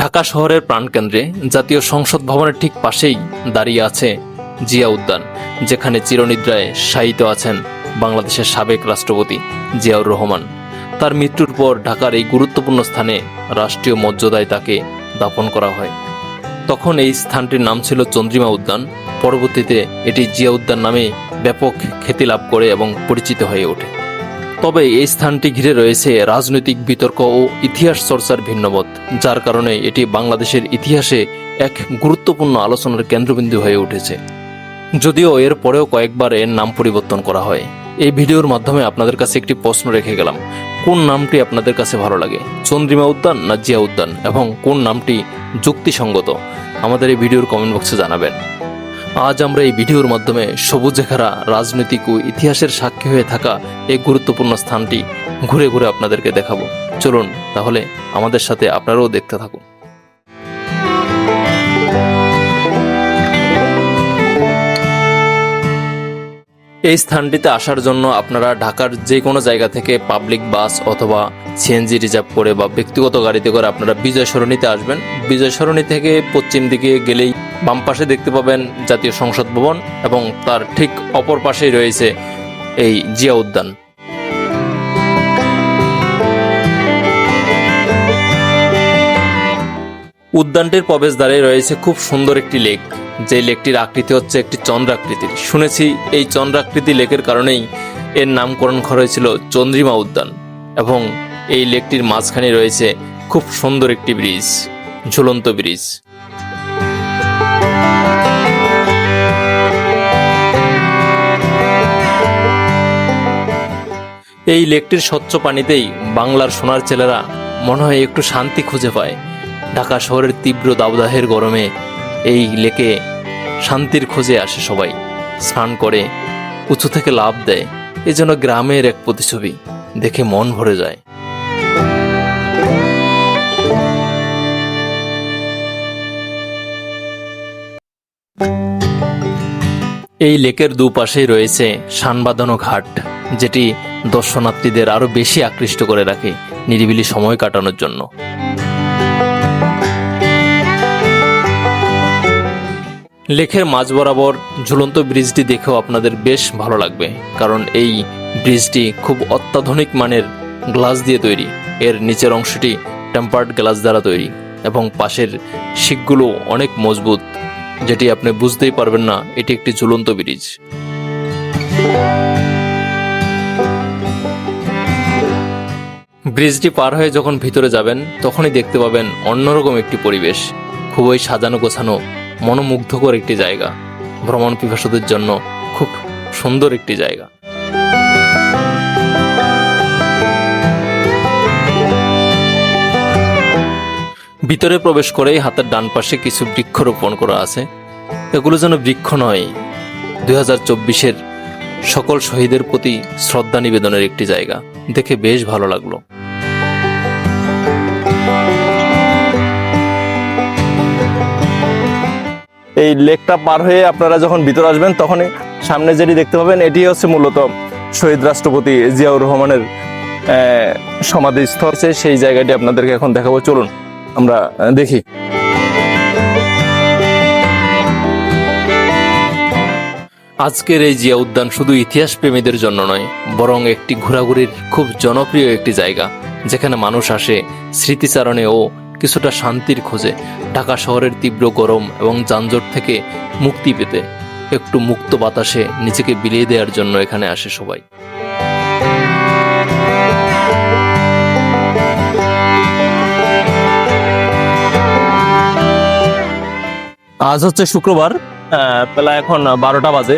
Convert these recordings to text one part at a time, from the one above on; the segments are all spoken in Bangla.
ঢাকা শহরের প্রাণকেন্দ্রে জাতীয় সংসদ ভবনের ঠিক পাশেই দাঁড়িয়ে আছে জিয়া উদ্যান, যেখানে চিরনিদ্রায় শায়িত আছেন বাংলাদেশের সাবেক রাষ্ট্রপতি জিয়াউর রহমান। তার মৃত্যুর পর ঢাকার এই গুরুত্বপূর্ণ স্থানে রাষ্ট্রীয় মর্যাদায় তাকে দাপন করা হয়। তখন এই স্থানটির নাম ছিল চন্দ্রিমা উদ্যান। পরবর্তীতে এটি জিয়া উদ্যান নামে ব্যাপক খ্যাতি লাভ করে এবং পরিচিত হয়ে ওঠে। তবে এই স্থানটি ঘিরে রয়েছে রাজনৈতিক বিতর্ক ও ইতিহাস চর্চার ভিন্নমত, যার কারণে এটি বাংলাদেশের ইতিহাসে এক গুরুত্বপূর্ণ আলোচনার কেন্দ্রবিন্দু হয়ে উঠেছে। যদিও এর পরেও কয়েকবার এর নাম পরিবর্তন করা হয়। এই ভিডিওর মাধ্যমে আপনাদের কাছে একটি প্রশ্ন রেখে গেলাম। কোন নামটি আপনাদের কাছে ভালো লাগে? চন্দ্রিমা উদ্যান না জিয়া উদ্যান? এবং কোন নামটি যুক্তিসঙ্গত? আমাদের এই ভিডিওর কমেন্ট বক্সে জানাবেন। আজ আমরা এই ভিডিওর মাধ্যমে সবুজে ঘেরা রাজনৈতিক ও ইতিহাসের সাক্ষী হয়ে থাকা এই গুরুত্বপূর্ণ স্থানটি ঘুরে ঘুরে আপনাদেরকে দেখাবো। চলুন তাহলে আমাদের সাথে আপনারাও দেখতে থাকুন। এই স্থানটিতে আসার জন্য আপনারা ঢাকার যে কোনো জায়গা থেকে পাবলিক বাস অথবা সিএনজি রিজার্ভ করে বা ব্যক্তিগত গাড়িতে করে আপনারা বিজয় সরণিতে আসবেন। বিজয় সরণি থেকে পশ্চিম দিকে গেলেই বাম পাশে দেখতে পাবেন জাতীয় সংসদ ভবন এবং তার ঠিক অপর পাশেই রয়েছে এই জিয়া উদ্যান। উদ্যানটির প্রবেশদ্বারে রয়েছে খুব সুন্দর একটি লেক। যে লেকটির আকৃতি হচ্ছে একটি চন্দ্রাকৃতির। শুনেছি এই চন্দ্রাকৃতি লেকের কারণেই এর নামকরণ করা হয়েছিল চন্দ্রিমা উদ্যান এবং এই লেকটির মাঝখানে রয়েছে খুব সুন্দর একটি ব্রিজ, ঝুলন্ত ব্রিজ। এই লেকটির স্বচ্ছ পানিতেই বাংলার সোনার ছেলেরা মনে হয় একটু শান্তি খুঁজে পায়। ঢাকা শহরের তীব্র দাবদাহের গরমে এই লেকে শান্তির খোঁজে আসে সবাই। স্নান করে, উঁচু থেকে লাভ দেয়। এ যেন গ্রামের এক প্রতিছবি দেখে মন ভরে যায়। এই লেকের দুপাশেই রয়েছে শানবাঁধানো ঘাট যেটি দর্শনার্থীদের আরও বেশি আকৃষ্ট করে রাখে নিরিবিলি সময় কাটানোর জন্য। লেকের মাঝ বরাবর ঝুলন্ত ব্রিজটি দেখেও আপনাদের বেশ ভালো লাগবে, কারণ এই ব্রিজটি খুব অত্যাধুনিক মানের গ্লাস দিয়ে তৈরি। এর নিচের অংশটি টেম্পার্ড গ্লাস দ্বারা তৈরি এবং পাশের শিকগুলো অনেক মজবুত, যেটি আপনি বুঝতেই পারবেন না এটি একটি ঝুলন্ত ব্রিজ। ব্রিজটি পার হয়ে যখন ভিতরে যাবেন, তখনই দেখতে পাবেন অন্যরকম একটি পরিবেশ। খুবই সাজানো গোছানো, মনোমুগ্ধকর একটি জায়গা। ভ্রমণ পিপাসুদের জন্য খুব সুন্দর একটি জায়গা। ভিতরে প্রবেশ করেই হাতের ডান পাশে কিছু বৃক্ষরোপণ করা আছে। এগুলো যেন বৃক্ষ নয়, দুই হাজার চব্বিশের সকল শহীদের প্রতি শ্রদ্ধা নিবেদনের একটি জায়গা। দেখে বেশ ভালো লাগল। এই লেকটা পার হয়ে আপনারা যখন ভিতরে আসবেন তখনই সামনে যেটি দেখতে পাবেন এটি হচ্ছে মূলত শহীদ রাষ্ট্রপতি জিয়াউর রহমানের আহ, সমাধিস্থল। আছে সেই জায়গাটি আপনাদেরকে এখন দেখাবো। চলুন আমরা দেখি। আজকের এই জিয়া উদ্যান শুধু ইতিহাস প্রেমীদের জন্য নয়, বরং একটি ঘোরাঘুরির খুব জনপ্রিয় একটি জায়গা, যেখানে মানুষ আসে স্মৃতিচারণে ও কিছুটা শান্তির খোঁজে। ঢাকা শহরের তীব্র গরম এবং যানজট থেকে মুক্তি পেতে একটু মুক্ত বাতাসে নিজেকে বিলিয়ে দেওয়ার জন্য এখানে আসে সবাই। আজ হচ্ছে শুক্রবার বেলা এখন বারোটা বাজে।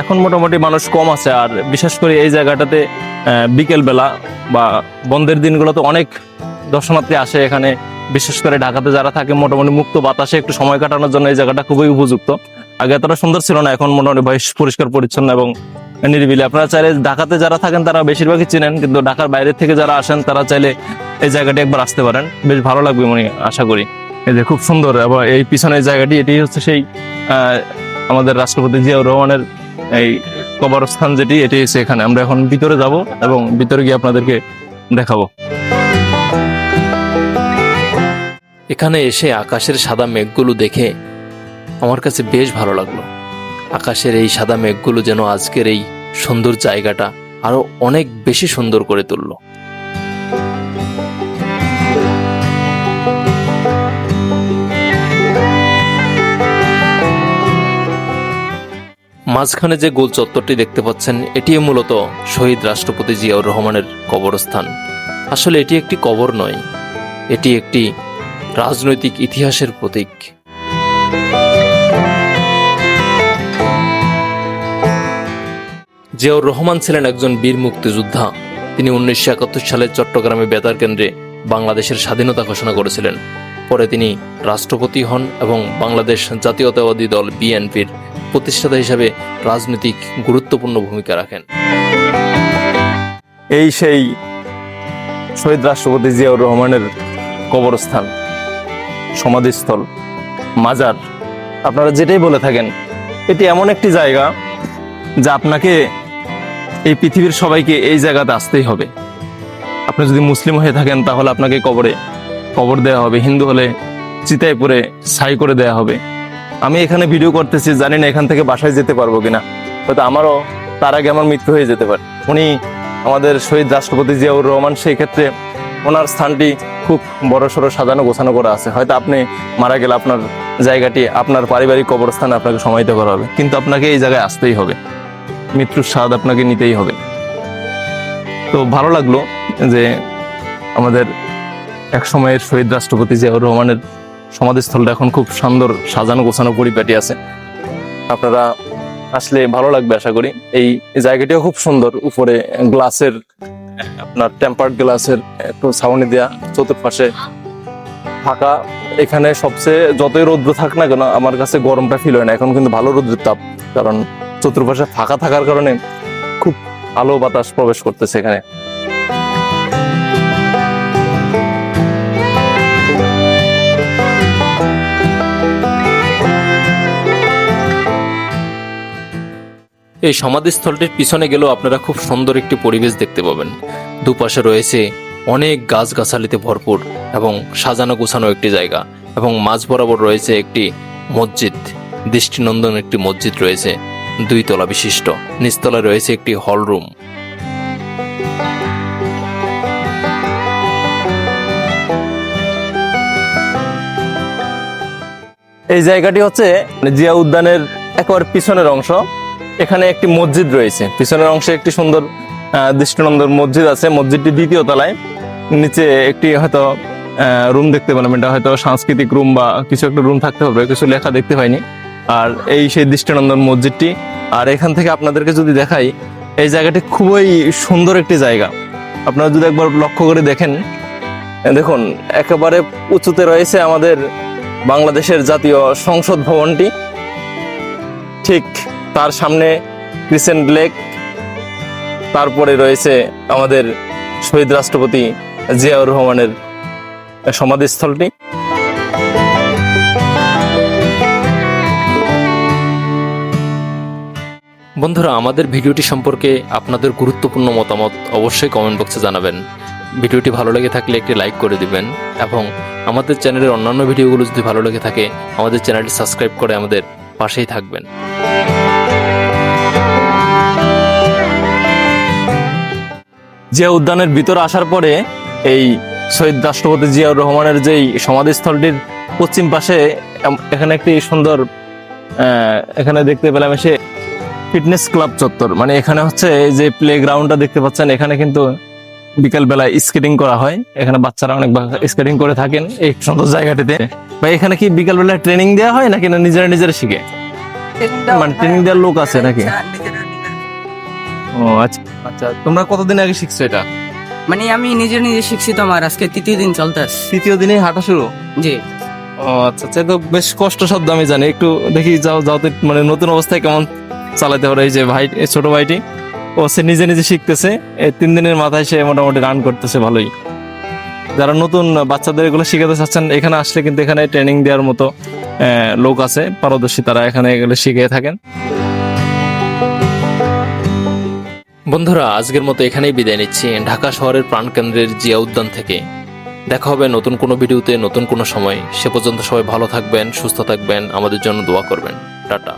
এখন মোটামুটি মানুষ কম আছে আর বিশেষ করে এই জায়গাটাতে আহ, বিকেল বেলা বা বন্ধের দিনগুলোতে অনেক দর্শনার্থী আসে এখানে। বিশেষ করে ঢাকাতে যারা থাকে মোটামুটি মুক্ত বাতাসে একটু সময় কাটানোর জন্য এই জায়গাটা খুবই উপযুক্ত। আগে এতটা সুন্দর ছিল না এখন মোটামুটি বেশ পরিষ্কার পরিচ্ছন্ন এবং নিরিবিলি। আপনারা চাইলে ঢাকাতে যারা থাকেন তারা বেশিরভাগই চিনেন কিন্তু ঢাকার বাইরে থেকে যারা আসেন তারা চাইলে এই জায়গাটি একবার আসতে পারেন। বেশ ভালো লাগবে মনে আশা করি। এই যে খুব সুন্দর এবং এই পিছনের জায়গাটি, এটি হচ্ছে সেই আমাদের রাষ্ট্রপতি জিয়াউর রহমানের এই কবরস্থান যেটি, এটি হচ্ছে এখানে। আমরা এখন ভিতরে যাব এবং ভিতরে গিয়ে আপনাদেরকে দেখাবো। এখানে এসে আকাশের সাদা মেঘগুলো দেখে আমার কাছে বেশ ভালো লাগল। আকাশের এই সাদা মেঘগুলো যেন আজকের এই সুন্দর জায়গাটা আরও অনেক বেশি সুন্দর করে তুললো। মাঝখানে যে গোল চত্বরটি দেখতে পাচ্ছেন এটি মূলত শহীদ রাষ্ট্রপতি জিয়াউর রহমানের কবরস্থান। আসলে এটি একটি কবর নয়, এটি একটি রাজনৈতিক ইতিহাসের প্রতীক। জিয়াউর রহমান ছিলেন একজন বীর মুক্তিযোদ্ধা। তিনি উনিশশো একাত্তর সালে চট্টগ্রামে বেতার কেন্দ্রে বাংলাদেশের স্বাধীনতা ঘোষণা করেছিলেন। পরে তিনি রাষ্ট্রপতি হন এবং বাংলাদেশ জাতীয়তাবাদী দল বিএনপির প্রতিষ্ঠাতা হিসাবে রাজনৈতিক গুরুত্বপূর্ণ ভূমিকা রাখেন। এই সেই শহীদ রাষ্ট্রপতি জিয়াউর রহমানের কবরস্থান, সমাধিস্থল, মাজার, আপনারা যেটাই বলে থাকেন, এটি এমন একটি জায়গা যা আপনাকে এই পৃথিবীর সবাইকে এই জায়গাতে আসতেই হবে। আপনি যদি মুসলিম হয়ে থাকেন, তাহলে আপনাকে কবরে কবর দেওয়া হবে, হিন্দু হলে চিতায় পরে ছাই করে দেওয়া হবে। আমি এখানে ভিডিও করতেছি, জানি না এখান থেকে বাসায় যেতে পারব কিনা। হয়তো আমারও তার আগে আমার মৃত্যু হয়ে যেতে পারে। উনি আমাদের শহীদ রাষ্ট্রপতি জিয়াউর রহমান, সেই ক্ষেত্রে ওনার স্থানটি খুব বড় সড়ো সাজানো গোছানো করা আছে। হয়তো আপনি মারা গেলে আপনার জায়গাটি, আপনার পারিবারিক কবরস্থানে আপনাকে সমাহিত করা হবে। কিন্তু আপনাকে এই জায়গায় আসতেই হবে। মৃত্যুর স্বাদ আপনাকে নিতেই হবে। তো ভালো লাগল যে আমাদের এক সময়ের শহীদ রাষ্ট্রপতি জিয়াউর রহমানের সমাধিস্থলটা এখন খুব সুন্দর সাজানো গোছানো পরিপাটি আছে। আপনারা আসলে ভালো লাগবে আশা করি। এই জায়গাটিও খুব সুন্দর। উপরে গ্লাসের, আপনার টেম্পার্ড গ্লাসের একটু ছাউনি দেয়া চতুর্পাশে ফাঁকা। এখানে সবচেয়ে যতই রৌদ্র থাক না কেন, আমার কাছে গরমটা ফিল হয় না। এখন কিন্তু ভালো রৌদ্রের তাপ, কারণ চতুর্পাশে ফাঁকা থাকার কারণে খুব আলো বাতাস প্রবেশ করতেছে এখানে। এই সমাধিস্থলটির পিছনে গেলেও আপনারা খুব সুন্দর একটি পরিবেশ দেখতে পাবেন। দুপাশে রয়েছে অনেক গাছগাছালিতে ভরপুর এবং সাজানো গোছানো একটি জায়গা এবং মাঝ বরাবর রয়েছে একটি মসজিদ। দৃষ্টিনন্দন একটি মসজিদ রয়েছে, দুই তলা বিশিষ্ট। নিচতলা রয়েছে একটি হল রুম। এই জায়গাটি হচ্ছে মানে জিয়া উদ্যানের একবার পিছনের অংশ। এখানে একটি মসজিদ রয়েছে। পিছনের অংশে একটি সুন্দর দৃষ্টিনন্দন মসজিদ আছে। মসজিদটি দ্বিতীয় তলায়। নিচে একটি হয়তো রুম দেখতে পেলাম। এটা হয়তো সাংস্কৃতিক রুম বা কিছু একটা রুম থাকতে হবে। কিছু লেখা দেখতে পাইনি। আর এই সেই দৃষ্টিনন্দন মসজিদটি। আর এখান থেকে আপনাদেরকে যদি দেখাই, এই জায়গাটি খুবই সুন্দর একটি জায়গা। আপনারা যদি একবার লক্ষ্য করে দেখেন দেখুন, একেবারে উঁচুতে রয়েছে আমাদের বাংলাদেশের জাতীয় সংসদ ভবনটি। ঠিক তার সামনে ক্রিসেন্ট লেক তারপরে রয়েছে আমাদের শহীদ রাষ্ট্রপতি জিয়াউর রহমানের সমাধিস্থলটি। বন্ধুরা, আমাদের ভিডিওটি সম্পর্কে আপনাদের গুরুত্বপূর্ণ মতামত অবশ্যই কমেন্ট বক্সে জানাবেন। ভিডিওটি ভালো লেগে থাকলে একটি লাইক করে দিবেন এবং আমাদের চ্যানেলের অন্যান্য ভিডিওগুলো যদি ভালো লেগে থাকে, আমাদের চ্যানেলটি সাবস্ক্রাইব করে আমাদের পাশেই থাকবেন। জিয়া উদ্যানের ভিতরে আসার পরে এই শহীদ রাষ্ট্রপতি জিয়াউর রহমানের যেই সমাধিস্থলটির পশ্চিম পাশে এখানে একটি সুন্দর এখানে দেখতে পেলাম এসে ফিটনেস ক্লাব চত্বর। মানে এখানে হচ্ছে এই যে প্লে গ্রাউন্ডটা দেখতে পাচ্ছেন এখানে কিন্তু বিকাল বেলায় স্কেটিং করা হয়। এখানে বাচ্চারা অনেক স্কেটিং করে থাকেন এই সুন্দর জায়গাটিতে। বা এখানে কি বিকাল বেলায় ট্রেনিং দেওয়া হয় নাকি না নিজেরা নিজেরা শিখে? মানে ট্রেনিং দেওয়ার লোক আছে নাকি? ও আচ্ছা। আচ্ছা তোমরা কতদিন আগে শিখছো এটা? মানে আমি নিজে নিজে শিখছি তো আমার আজকে তৃতীয় দিন তৃতীয় দিনে হাঁটা শুরু? জি। ও আচ্ছা আচ্ছা তো বেশ কষ্ট শব্দ আমি জানি। একটু দেখি যাও যাও মানে নতুন অবস্থায় কেমন চালাতে পারে এই যে ভাই ছোট ভাইটি। ও সে নিজে নিজে শিখতেছে। এই তিন দিনের মাথায় সে মোটামুটি রান করতেছে ভালোই। যারা নতুন বাচ্চাদের এগুলো শিখাতে চাচ্ছেন এখানে আসলে কিন্তু এখানে ট্রেনিং দেওয়ার মতো আহ, লোক আছে পারদর্শী তারা এখানে এগুলো শিখিয়ে থাকেন। বন্ধুরা, আজকের মতো এখানেই বিদায় নিচ্ছি। ঢাকা শহরের প্রাণকেন্দ্রের জিয়া উদ্যান থেকে। দেখা হবে নতুন কোনো ভিডিওতে, নতুন কোনো সময়। সে পর্যন্ত সবাই ভালো থাকবেন, সুস্থ থাকবেন। আমাদের জন্য দোয়া করবেন। টাটা।